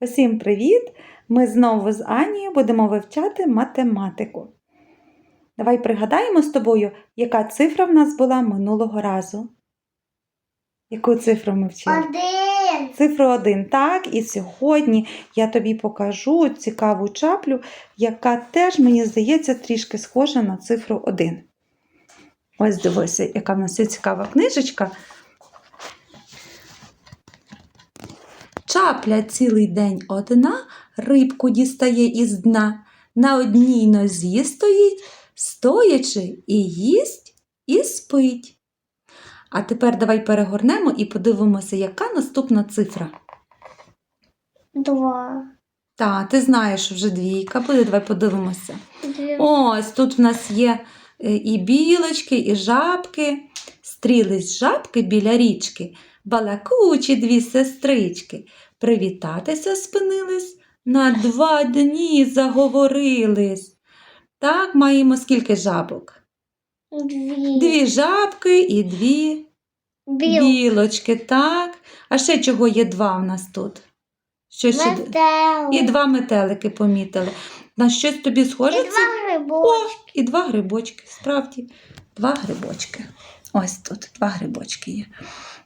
Усім привіт! Ми знову з Анією будемо вивчати математику. Давай пригадаємо з тобою, яка цифра в нас була минулого разу. Яку цифру ми вчили? Один. Цифру 1. Так, і сьогодні я тобі покажу цікаву чаплю, яка теж, мені здається, трішки схожа на цифру 1. Ось дивися, яка в нас є цікава книжечка. Чапля цілий день одна, рибку дістає із дна. На одній нозі стоїть, стоячи і їсть, і спить. А тепер давай перегорнемо і подивимося, яка наступна цифра. Два. Так, ти знаєш вже двійка буде, давай подивимося. Дві. Ось тут в нас є е, і білочки, і жабки. Стрілись жабки біля річки, балакучі дві сестрички. Привітатися спинились, на два дні заговорились. Так, маємо скільки жабок? Дві. Дві жабки і дві Біл. білочки, так. А ще чого є два у нас тут? Що ще? Метелик. І два метелики помітили. На щось тобі схоже? І це? два О, і два грибочки. Справді, два грибочки. Ось тут два грибочки є.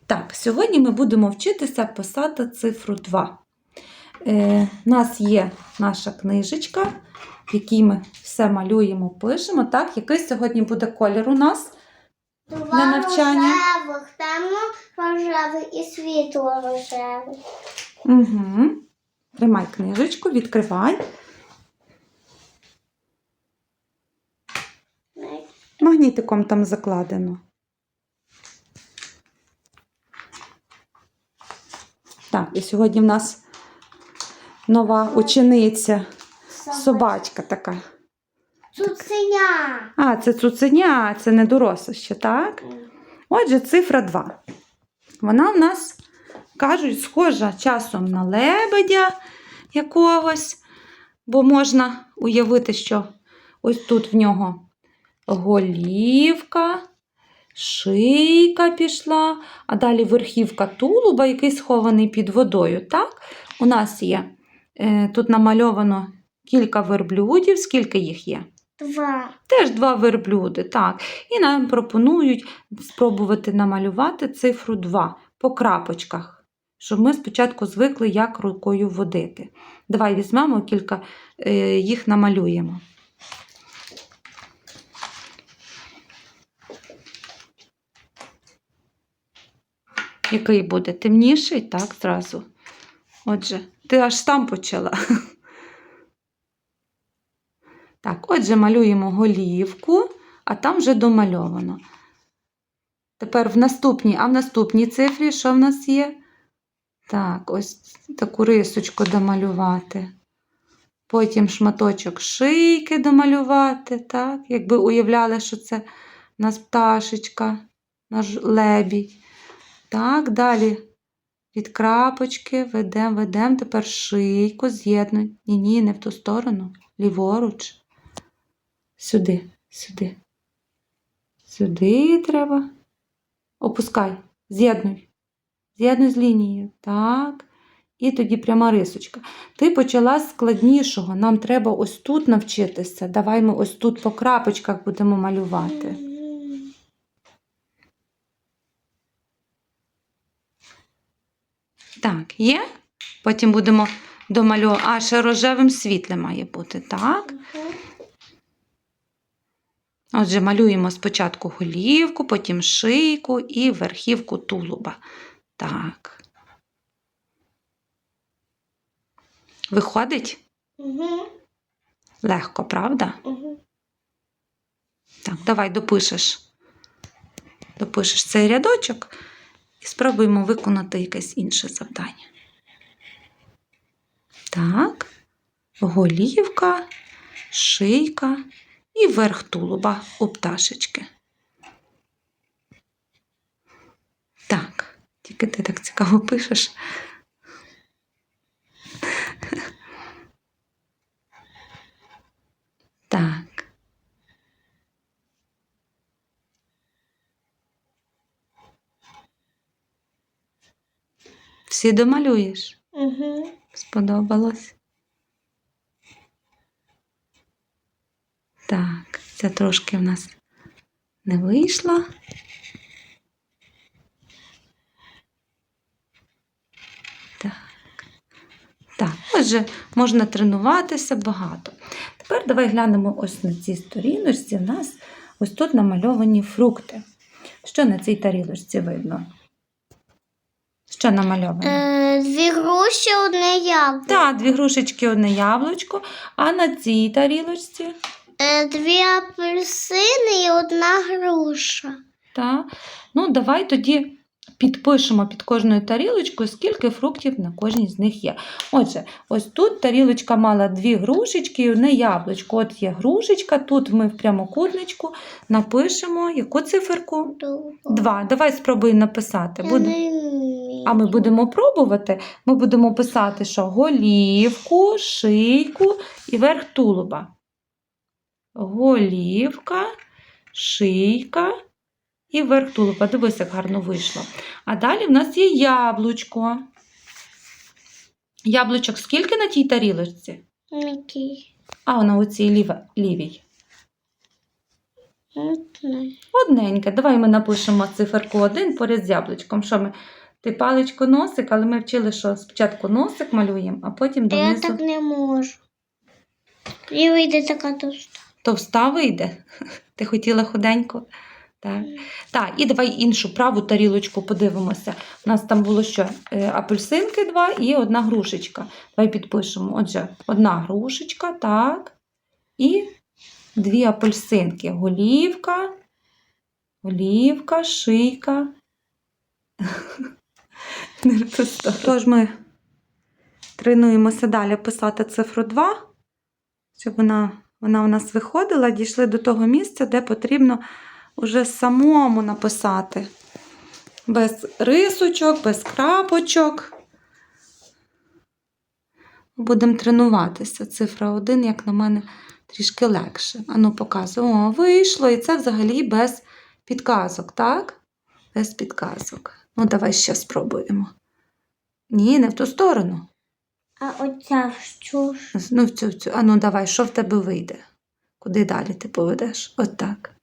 Так, сьогодні ми будемо вчитися писати цифру 2. Е, у нас є наша книжечка, в якій ми все малюємо, пишемо. Так, який сьогодні буде колір у нас? Два навчання. рожевих, темно рожевий і світло рожевий. Угу. Тримай книжечку, відкривай. Магнітиком там закладено. Так, і сьогодні в нас нова учениця, собачка така. Цуценя. А, це цуценя, це не доросла ще, так? Отже, цифра 2. Вона в нас, кажуть, схожа часом на лебедя якогось, бо можна уявити, що ось тут в нього голівка, шийка пішла, а далі верхівка тулуба, який схований під водою. Так? У нас є е, тут намальовано кілька верблюдів. Скільки їх є? Два. Теж два верблюди, так. І нам пропонують спробувати намалювати цифру 2 по крапочках, щоб ми спочатку звикли, як рукою водити. Давай візьмемо кілька, е, їх намалюємо. Який буде? Темніший, так, зразу. Отже, ти аж там почала. Так, отже, малюємо голівку, а там вже домальовано. Тепер в наступній, а в наступній цифрі що в нас є? Так, ось таку рисочку домалювати. Потім шматочок шийки домалювати, так, якби уявляли, що це у нас пташечка, наш лебідь. Так, далі від крапочки ведемо, ведемо, тепер шийку з'єднуй. Ні, ні, не в ту сторону, ліворуч. Сюди, сюди. Сюди треба. Опускай, з'єднуй. З'єднуй з лінією. Так. І тоді пряма рисочка. Ти почала з складнішого. Нам треба ось тут навчитися. Давай ми ось тут по крапочках будемо малювати. Так, є. Потім будемо домальовувати. А, ще рожевим світле має бути, так? Отже, малюємо спочатку голівку, потім шийку і верхівку тулуба. Так. Виходить? Мгм. Легко, правда? Мгм. Так, давай допишеш. Допишеш цей рядочок і спробуємо виконати якесь інше завдання. Так, голівка, шийка і верх тулуба у пташечки. Так, тільки ти так цікаво пишеш. Так. Всі домалюєш? Мгм. Сподобалось? Так, це трошки в нас не вийшло. Так. Так, отже, можна тренуватися багато. Тепер давай глянемо ось на цій сторіночці. У нас ось тут намальовані фрукти. Що на цій тарілочці видно? Що намальовано? Е, дві груші, одне яблуко. Так, дві грушечки, одне яблучко, а на цій тарілочці Е, дві апельсини і одна груша. та. Ну, давай тоді підпишемо під кожною тарілочкою, скільки фруктів на кожній з них є. Отже, ось тут тарілочка мала дві грушечки і одне яблучко. От є грушечка, тут ми в прямокутничку напишемо яку циферку? Два. Давай спробуй написати. Буде... А ми будемо пробувати. Ми будемо писати, що голівку, шийку і верх тулуба. Голівка, шийка і верх тулуба. Дивись, як гарно вийшло. А далі в нас є яблучко. Яблучок скільки на тій тарілочці? Який? А, на оцій ліва, лівій. Одне. Одненьке. Давай ми напишемо циферку 1 поряд з яблучком. Що ми? Ти паличко носик, але ми вчили, що спочатку носик малюємо, а потім Я так не можу. І вийде така товста. товста вийде. Ти хотіла худенько? Так. так, і давай іншу праву тарілочку подивимося. У нас там було що? Е, Апельсинки два і одна грушечка. Давай підпишемо. Отже, одна грушечка, так. І дві апельсинки. Голівка, голівка, шийка. Не в ту сторону. Тож ми тренуємося далі писати цифру 2, щоб вона, вона у нас виходила, дійшли до того місця, де потрібно уже самому написати. Без рисочок, без крапочок. Будемо тренуватися. Цифра 1, як на мене, трішки легше. Ану, показую. О, вийшло. І це взагалі без підказок, так? Без підказок. Ну, давай ще спробуємо. Ні, не в ту сторону. А оця що ж? Ну, в цю, в цю. А ну давай, що в тебе вийде? Куди далі ти поведеш? От так.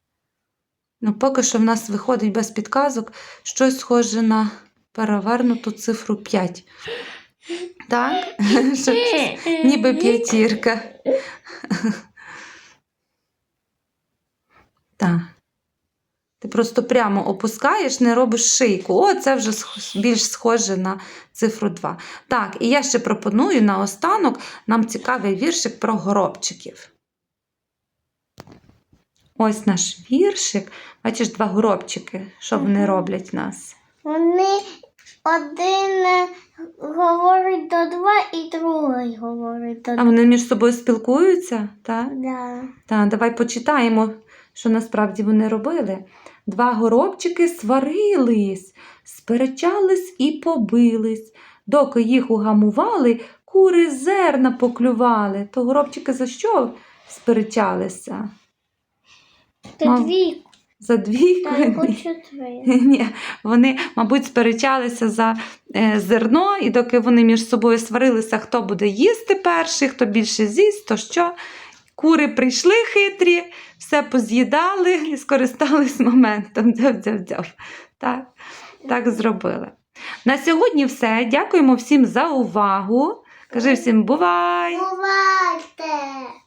Ну, поки що в нас виходить без підказок щось схоже на перевернуту цифру 5. Так? Ніби п'ятірка. Так. Ти просто прямо опускаєш, не робиш шийку. О, це вже більш схоже на цифру 2. Так, і я ще пропоную наостанок нам цікавий віршик про горобчиків. Ось наш віршик. Бачиш, два горобчики. Що вони роблять нас? Вони один говорить до два і другий говорить до два. А вони між собою спілкуються? Так? Да. Так, давай почитаємо, що насправді вони робили. Два горобчики сварились, сперечались і побились. Доки їх угамували, кури зерна поклювали. То горобчики за що сперечалися? Мам, дві, За двійку? Ні, вони, мабуть, сперечалися за е, зерно, і доки вони між собою сварилися, хто буде їсти перший, хто більше з'їсть, то що. Кури прийшли хитрі, все поз'їдали і скористались моментом. Дзяв-дзяв-дзяв. Так, так зробили. На сьогодні все. Дякуємо всім за увагу. Кажи всім бувай! Бувай!